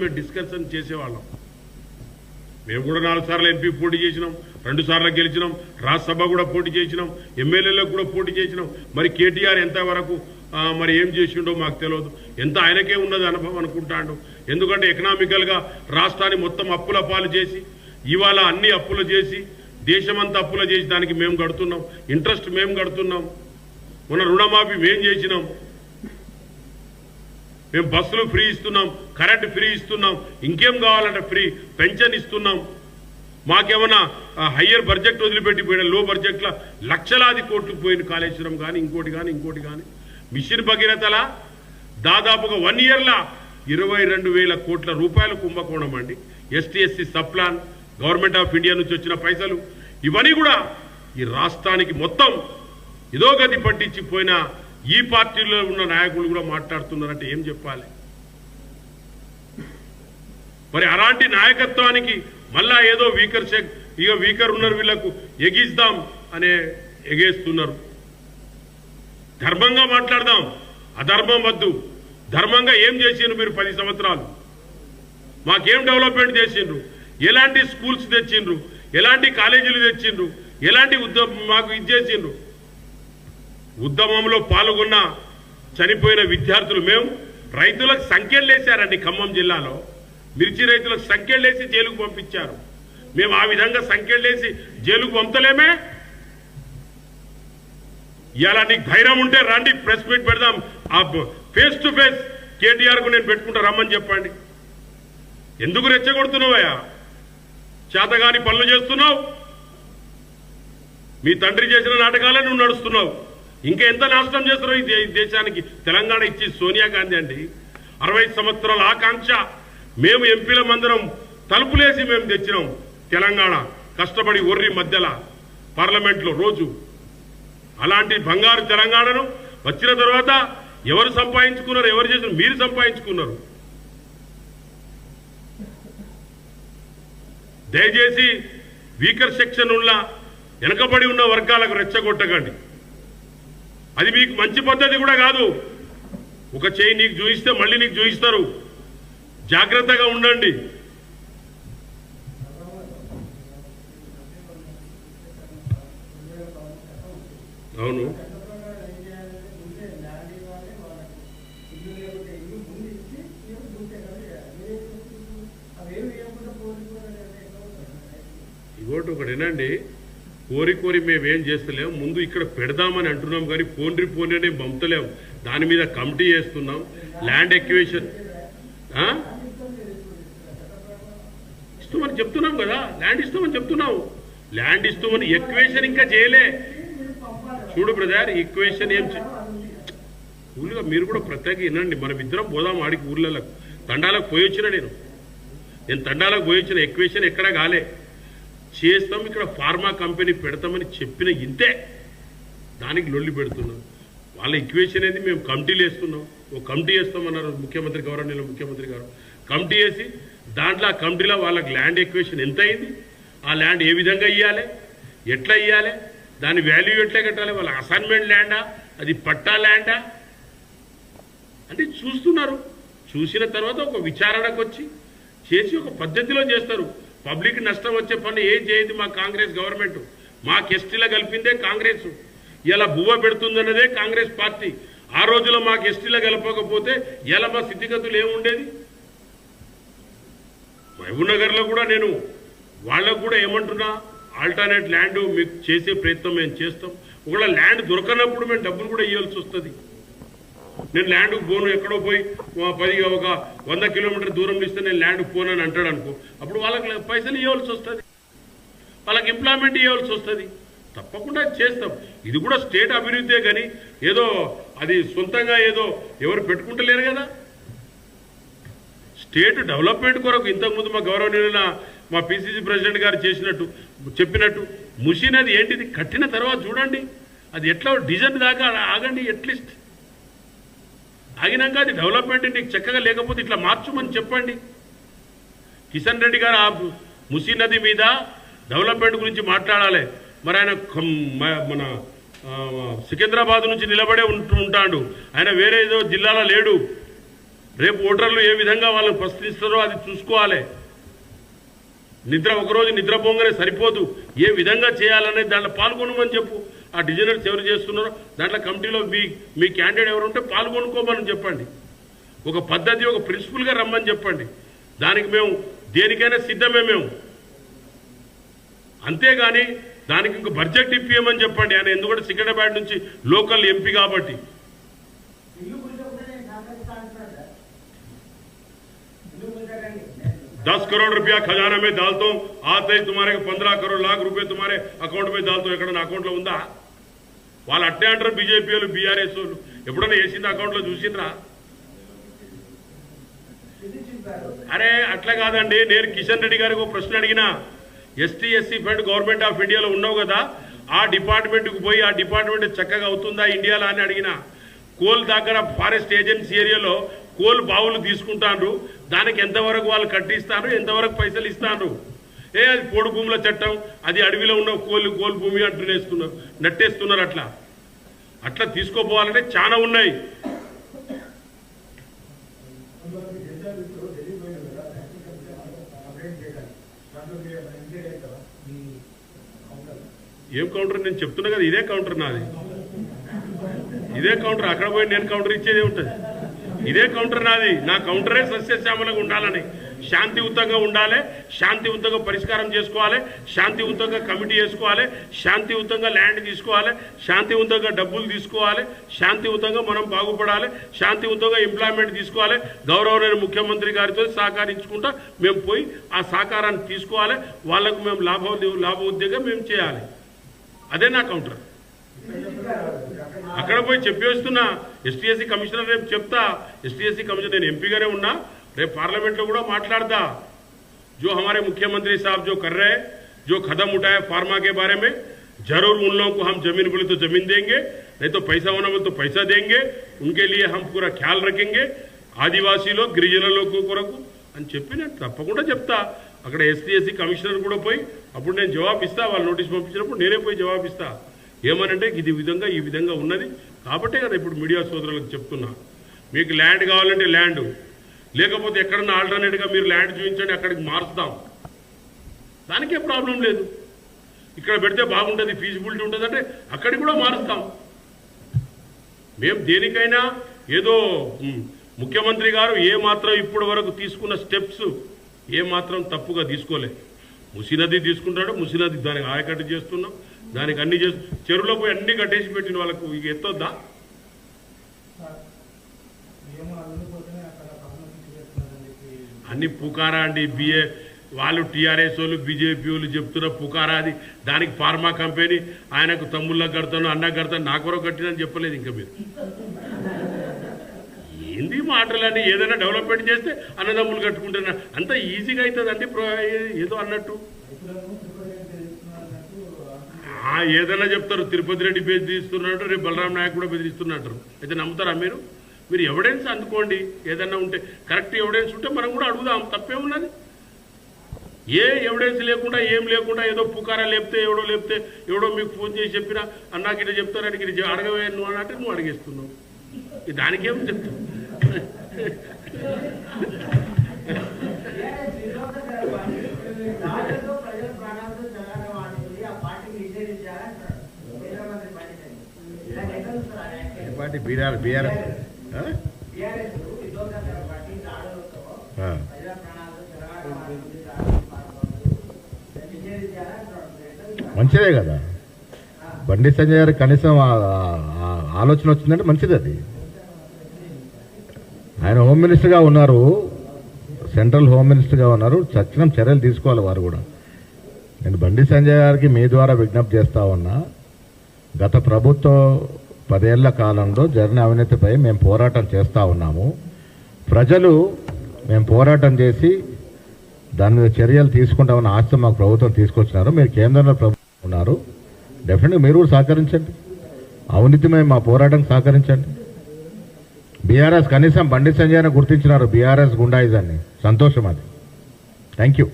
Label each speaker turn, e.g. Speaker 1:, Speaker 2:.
Speaker 1: మేము డిస్కషన్ చేసేవాళ్ళం. మేము కూడా నాలుగు సార్లు ఎంపీ పోటీ చేసినాం రెండు సార్లు గెలిచినాం రాజ్యసభ కూడా పోటీ చేసినాం ఎమ్మెల్యేలకు కూడా పోటీ చేసినాం. మరి కేటీఆర్ ఎంతవరకు వరకు మరి ఏం చేసిండో మాకు తెలియదు. ఎంత ఆయనకే ఉన్నది అనుభవం అనుకుంటాడు. ఎందుకంటే ఎకనామికల్గా రాష్ట్రాన్ని మొత్తం అప్పుల పాలు చేసి ఇవాళ అన్ని అప్పులు చేసి దేశమంతా అప్పులు చేసి దానికి మేము కడుతున్నాం ఇంట్రెస్ట్ మేము కడుతున్నాం. మన రుణమాఫీ మేము చేసినాం. మేము బస్సులు ఫ్రీ ఇస్తున్నాం కరెంట్ ఫ్రీ ఇస్తున్నాం ఇంకేం కావాలంటే ఫ్రీ పెన్షన్ ఇస్తున్నాం. మాకేమన్నా హయ్యర్ బడ్జెట్ వదిలిపెట్టి పోయిన లో బడ్జెట్లో లక్షలాది కోట్లు పోయిన కాళేశ్వరం కానీ ఇంకోటి కానీ ఇంకోటి కానీ మిషన్ భగీరథల దాదాపుగా వన్ ఇయర్లా ఇరవై రెండు వేల కోట్ల రూపాయలు కుంభకోణం అండి. ST SC subplan government of India నుంచి వచ్చిన పైసలు. ఇవన్నీ కూడా ఈ రాష్ట్రానికి మొత్తం ఇదో గది పట్టించిపోయిన ఈ పార్టీలో ఉన్న నాయకులు కూడా మాట్లాడుతున్నారంటే ఏం చెప్పాలి? మరి అలాంటి నాయకత్వానికి మళ్ళా ఏదో వీకర్ చెక్ ఇక వీకర్ ఉన్నారు వీళ్ళకు ఎగిస్తాం అనే ఎగేస్తున్నారు. ధర్మంగా మాట్లాడదాం అధర్మం వద్దు. ధర్మంగా ఏం చేసిండ్రు మీరు పది సంవత్సరాలు? మాకేం డెవలప్మెంట్ చేసిండ్రు? ఎలాంటి స్కూల్స్ తెచ్చిండ్రు? ఎలాంటి కాలేజీలు తెచ్చిండ్రు? ఎలాంటి ఉద్యోగం మాకు ఇది చేసిండ్రు? ఉద్యమంలో పాల్గొన్న చనిపోయిన విద్యార్థులు మేము. రైతులకు సంఖ్యలు వేశారండి ఖమ్మం జిల్లాలో. మిర్చి రైతులకు సంఖ్యలు వేసి జైలుకు పంపించారు. మేము ఆ విధంగా సంఖ్యలు వేసి జైలుకు పంపలేమే? ఇలా నీకు ధైర్యం ఉంటే రండి ప్రెస్ మీట్ పెడదాం. ఆ ఫేస్ టు ఫేస్ కేటీఆర్కు నేను పెట్టుకుంటా రమ్మని చెప్పండి. ఎందుకు రెచ్చగొడుతున్నావయ్యా? చేతగాని పనులు చేస్తున్నావు. మీ తండ్రి చేసిన నాటకాలే నువ్వు నడుస్తున్నావు. ఇంకా ఎంత నాశనం చేస్తారో ఈ దేశానికి. తెలంగాణ ఇచ్చి సోనియా గాంధీ అండి. అరవై సంవత్సరాల ఆకాంక్ష. మేము ఎంపీల మందిరం తలుపులేసి మేము తెచ్చినాం తెలంగాణ. కష్టపడి ఒర్రి మధ్యల పార్లమెంట్లో రోజు. అలాంటి బంగారు తెలంగాణను వచ్చిన తర్వాత ఎవరు సంపాదించుకున్నారు ఎవరు చేసిన మీరు సంపాదించుకున్నారు. దయచేసి వీకర్ సెక్షన్ ఉన్న వెనకబడి ఉన్న వర్గాలకు రెచ్చగొట్టకండి. అది మీకు మంచి పద్ధతి కూడా కాదు. ఒక చేయి నీకు చూయిస్తే మళ్ళీ నీకు చూయిస్తారు. జాగ్రత్తగా ఉండండి. అవును. ఇంకోటి ఒకటేనండి కోరి కోరి మేమేం చేస్తలేం. ముందు ఇక్కడ పెడదామని అంటున్నాం కానీ పోండ్రి పోనీ అని దాని మీద కమిటీ చేస్తున్నాం ల్యాండ్ ఎక్వేషన్ ఇస్తామని చెప్తున్నాం కదా. ల్యాండ్ ఇస్తామని చెప్తున్నాం. ల్యాండ్ ఇస్తామని ఎక్వేషన్ ఇంకా చేయలే. చూడు బ్రదర్ ఈక్వేషన్ ఏం ఊళ్ళో మీరు కూడా ప్రత్యేక వినండి. మనం ఇద్దరం పోదాం ఆడికి ఊర్లలో తండాలకు పోయి వచ్చిన నేను. నేను తండాలకు పోయి వచ్చిన ఎక్వేషన్ ఎక్కడా కాలే. చేస్తాం ఇక్కడ ఫార్మా కంపెనీ పెడతామని చెప్పిన ఇంతే. దానికి లొల్లి పెడుతున్నాం. వాళ్ళ ఈక్వేషన్ అనేది మేము కమిటీలు వేస్తున్నాం ఓ కమిటీ వేస్తామన్నారు ముఖ్యమంత్రి గౌరవనీయులు ముఖ్యమంత్రి గారు. కమిటీ వేసి దాంట్లో ఆ కమిటీలో వాళ్ళకి ల్యాండ్ ఎక్వేషన్ ఎంత అయింది? ఆ ల్యాండ్ ఏ విధంగా ఇవ్వాలి ఎట్లా ఇవ్వాలి దాని వాల్యూ ఎట్లా కట్టాలి? వాళ్ళ అసైన్మెంట్ ల్యాండా అది పట్టా ల్యాండా అంటే చూస్తున్నారు. చూసిన తర్వాత ఒక విచారణకు వచ్చి చేసి ఒక పద్ధతిలో చేస్తారు. పబ్లిక్ నష్టం వచ్చే పని ఏం చేయదు మా కాంగ్రెస్ గవర్నమెంట్? మాకు ఎస్టీలో కలిపిందే కాంగ్రెస్. ఇలా బువ్వ పెడుతుందన్నదే కాంగ్రెస్ పార్టీ. ఆ రోజులో మాకు ఎస్టీలో కలపకపోతే ఇలా మా స్థితిగతులు ఏముండేది? మహబూబ్నగర్లో కూడా నేను వాళ్ళకు కూడా ఏమంటున్నా ఆల్టర్నేట్ ల్యాండ్ మీకు చేసే ప్రయత్నం మేము చేస్తాం. ఒకవేళ ల్యాండ్ దొరకనప్పుడు మేము డబ్బులు కూడా ఇవ్వాల్సి వస్తుంది. నేను ల్యాండ్ పోను ఎక్కడో పోయి పది ఒక వంద కిలోమీటర్ దూరంలో ఇస్తే నేను ల్యాండ్ పోను అని అంటాడు అనుకో. అప్పుడు వాళ్ళకి పైసలు ఇవ్వాల్సి వస్తుంది. వాళ్ళకి ఎంప్లాయ్మెంట్ ఇవ్వాల్సి వస్తుంది. తప్పకుండా చేస్తాం. ఇది కూడా స్టేట్ అభివృద్ధే కానీ ఏదో అది సొంతంగా ఏదో ఎవరు పెట్టుకుంటలేరు కదా. స్టేట్ డెవలప్మెంట్ కొరకు ఇంతకుముందు మా గౌరవనీయులైన మా పిసిసి ప్రెసిడెంట్ గారు చేసినట్టు చెప్పినట్టు ముషిన్ అది ఏంటిది? కట్టిన తర్వాత చూడండి. అది ఎట్లా డిజైన్ దాకా ఆగండి ఎట్లీస్ట్ ఆగినాక అది డెవలప్మెంట్ నీకు చక్కగా లేకపోతే ఇట్లా మార్చుమని చెప్పండి. కిషన్ రెడ్డి గారు ఆ ముసీ నది మీద డెవలప్మెంట్ గురించి మాట్లాడాలి. మరి ఆయన మన సికింద్రాబాద్ నుంచి నిలబడే ఉంటూ ఉంటాడు. ఆయన వేరే ఏదో జిల్లాలో లేడు. రేపు ఓటర్లు ఏ విధంగా వాళ్ళని ప్రశ్నిస్తారో అది చూసుకోవాలి. నిద్ర ఒకరోజు నిద్రపోగానే సరిపోదు. ఏ విధంగా చేయాలనేది దాంట్లో పాల్గొనమని చెప్పు. ఆ డిజైనర్స్ ఎవరు చేస్తున్నారో దాంట్లో కమిటీలో మీ మీ క్యాండిడేట్ ఎవరు ఉంటే పాల్గొనుకోమని చెప్పండి ఒక పద్ధతి ఒక ప్రిన్సిపల్గా రమ్మని చెప్పండి దానికి మేము దేనికైనా సిద్ధమే మేము అంతేగాని దానికి ఇంక బడ్జెట్ ఇప్పియమని చెప్పండి ఆయన ఎందుకంటే సికింద్రాబాద్ నుంచి లోకల్ ఎంపీ కాబట్టి
Speaker 2: ఇల్లు కూర్చోకుండా నేను సహకరిస్తా అంటున్నాడు సార్ ఇల్లు కూర్చోకండి
Speaker 1: दस करोड़ रुपया खजाना में डालता हूं आते ही तुम्हारे पंद्रह करोड़ लाख रुपए तुम्हारे అకౌంట్ में डालता हूं ఎక్కడ నా అకౌంట్లో ఉందా వాళ్ళు అట్టే అంటారు బీజేపీ వాళ్ళు బీఆర్ఎస్ వాళ్ళు. ఎప్పుడన్నా వేసింది అకౌంట్లో చూసిండ్రా? అరే అట్లా కాదండి. నేను కిషన్ రెడ్డి గారికి ఒక ప్రశ్న అడిగినా. ST SC fund government of ఇండియాలో ఉన్నావు కదా? ఆ డిపార్ట్మెంట్కి పోయి ఆ డిపార్ట్మెంట్ చక్కగా అవుతుందా ఇండియాలో అని అడిగినా. కోల్ దగ్గర ఫారెస్ట్ ఏజెన్సీ ఏరియాలో కోల్ బావులు తీసుకుంటారు దానికి ఎంతవరకు వాళ్ళు కట్టిస్తారు ఎంతవరకు పైసలు ఇస్తారు ఏ అది పోడు భూముల చట్టం అది అడవిలో ఉన్న కోళ్ళు కోల్ భూమి అంటునేస్తున్నారు నట్టేస్తున్నారు అట్లా. అట్లా తీసుకోపోవాలంటే చాలా ఉన్నాయి. ఏం కౌంటర్? నేను చెప్తున్నా కదా ఇదే కౌంటర్ నాది. ఇదే కౌంటర్. అక్కడ పోయి నేను కౌంటర్ ఇచ్చేది ఉంటుంది. ఇదే కౌంటర్ నాది. నా కౌంటరే సస్యశ్యామలంగా ఉండాలని. శాంతియుతంగా ఉండాలి శాంతియుతంగా పరిష్కారం చేసుకోవాలి శాంతియుతంగా కమిటీ చేసుకోవాలి శాంతియుతంగా ల్యాండ్ తీసుకోవాలి శాంతియుతంగా డబ్బులు తీసుకోవాలి శాంతియుతంగా మనం బాగుపడాలి శాంతియుతంగా ఎంప్లాయ్మెంట్ తీసుకోవాలి గౌరవమైన ముఖ్యమంత్రి గారితో సహకరించుకుంటా మేము పోయి ఆ సహకారాన్ని తీసుకోవాలి వాళ్ళకు మేము లాభ లాభోద్యోగం మేము చేయాలి. అదే నా కౌంటర్. అక్కడ పోయి చెప్పేస్తున్నా ఎస్టీఎస్సీ కమిషనర్ రేపు చెప్తా ఎస్టీఎస్సీ కమిషనర్ నేను ఎంపీగానే ఉన్నా రేపు పార్లమెంట్లో కూడా మాట్లాడతా जो हमारे मुख्यमंत्री साहब जो कर रहे हैं जो कदम उठाए फार्मा के बारे में जरूर उन लोगों को हम जमीन बोले तो जमीन देंगे नहीं तो पैसा होना बोले तो पैसा देंगे उनके लिए हम पूरा ख्याल रखेंगे ఆదివాసీలో గిరిజనులకు కొరకు అని చెప్పి నేను తప్పకుండా చెప్తా అక్కడ ఎస్సీ ఎస్సీ కమిషనర్ కూడా పోయి అప్పుడు నేను జవాబు ఇస్తా వాళ్ళు నోటీస్ పంపించినప్పుడు నేనే పోయి జవాబు ఇస్తా ఏమనంటే ఇది విధంగా ఈ విధంగా ఉన్నది. కాబట్టే కదా ఇప్పుడు మీడియా సోదరులకు చెప్తున్నా. మీకు ల్యాండ్ కావాలంటే ల్యాండ్. లేకపోతే ఎక్కడన్నా ఆల్టర్నేట్గా మీరు ల్యాండ్ చూపించండి అక్కడికి మారుస్తాం. దానికే ప్రాబ్లం లేదు. ఇక్కడ పెడితే బాగుంటుంది ఫీజిబిలిటీ ఉంటుంది అంటే అక్కడికి కూడా మారుస్తాం. మేము దేనికైనా ఏదో ముఖ్యమంత్రి గారు ఏ మాత్రం ఇప్పటి వరకు తీసుకున్న స్టెప్స్ ఏ మాత్రం తప్పుగా తీసుకోలే. ముసినది తీసుకుంటాడు ముసినది దానికి ఆయకట్టు చేస్తున్నాం. దానికి అన్ని చెరువులో పోయి అన్ని కట్టేసి పెట్టిన వాళ్ళకు ఇక ఎత్తొద్దా? అన్ని పుకారా అండి బిఏ వాళ్ళు టీఆర్ఎస్ వాళ్ళు బీజేపీ వాళ్ళు చెప్తున్న పుకారా అది. దానికి ఫార్మా కంపెనీ ఆయనకు తమ్ముళ్ళకు కడతాను అన్న కడతాను నాకు కూడా కట్టినని చెప్పలేదు ఇంకా మీరు. ఏంది మాటలని ఏదైనా డెవలప్మెంట్ చేస్తే అన్నదమ్ములు కట్టుకుంటున్నా అంత ఈజీగా అవుతుందండి ప్రో- ఏదో అన్నట్టు
Speaker 2: రైతులను ప్రిపరేషన్ చేస్తున్నారు అన్నట్టు
Speaker 1: ఆ, ఏదైనా చెప్తారు తిరుపతి రెడ్డి బెదిరిస్తున్నట్టు రేపు బలరాం నాయక్ కూడా బెదిరిస్తున్నట్టు. అయితే నమ్ముతారా మీరు? మీరు ఎవిడెన్స్ అందుకోండి. ఏదైనా ఉంటే కరెక్ట్ ఎవిడెన్స్ ఉంటే మనం కూడా అడుగుదాం. తప్పేమున్నది ఏ ఎవిడెన్స్ లేకుండా ఏం లేకుండా ఏదో పుకారా లేపితే ఎవడో లేపితే ఎవడో మీకు ఫోన్ చేసి చెప్పినా అన్నాకి ఇట్లా చెప్తారని ఇట్లా అడగవే నువ్వు అన్నట్టు నువ్వు అడిగేస్తున్నావు. ఇది దానికేం చెప్తావు
Speaker 2: రాజులతో ప్రజల ప్రాణాలతో చలాగా వాడుతుంది ఆ పార్టీని నిషేధించాలంటారు కేంద్ర మంత్రి పండితని ఇలా ఎక్కడ చూస్తారు ఆయన యాక్చువల్లీ?
Speaker 3: పార్టీ బీఆర్ బీఆర్ఎస్
Speaker 2: టీఆర్ఎస్ విధ్వంసకర పార్టీ రాజులతో
Speaker 3: ఆ.
Speaker 2: ప్రజల ప్రాణాలతో చలాగా వాడుతుంది రాజులు పాల్గొనదు దాన్ని పార్టీ బీఆర్ బీఆర్ఎస్
Speaker 3: మంచిదే కదా. బండి సంజయ్ గారు కనీసం ఆలోచన వచ్చిందంటే మంచిది అది. ఆయన హోమ్ మినిస్టర్గా ఉన్నారు. సెంట్రల్ హోమ్ మినిస్టర్గా ఉన్నారు. చచ్చిన చర్యలు తీసుకోవాలి వారు కూడా. నేను బండి సంజయ్ గారికి మీ ద్వారా విజ్ఞప్తి చేస్తా ఉన్నా. గత ప్రభుత్వం పదేళ్ళ కాలంలో జరిగిన అవినీతిపై మేము పోరాటం చేస్తూ ఉన్నాము. ప్రజలు మేము పోరాటం చేసి దాని మీద చర్యలు తీసుకుంటామని ఆస్తి మాకు ప్రభుత్వం తీసుకొచ్చినారు. మీరు కేంద్రంలో ప్రభుత్వం ఉన్నారు. డెఫినెట్గా మీరు కూడా సహకరించండి. అవినీతిమై మా పోరాటం సహకరించండి. బీఆర్ఎస్ కనీసం బండి సంజయ్ని గుర్తించినారు. బీఆర్ఎస్ గుండాయిజాన్ని. సంతోషం అది. Thank you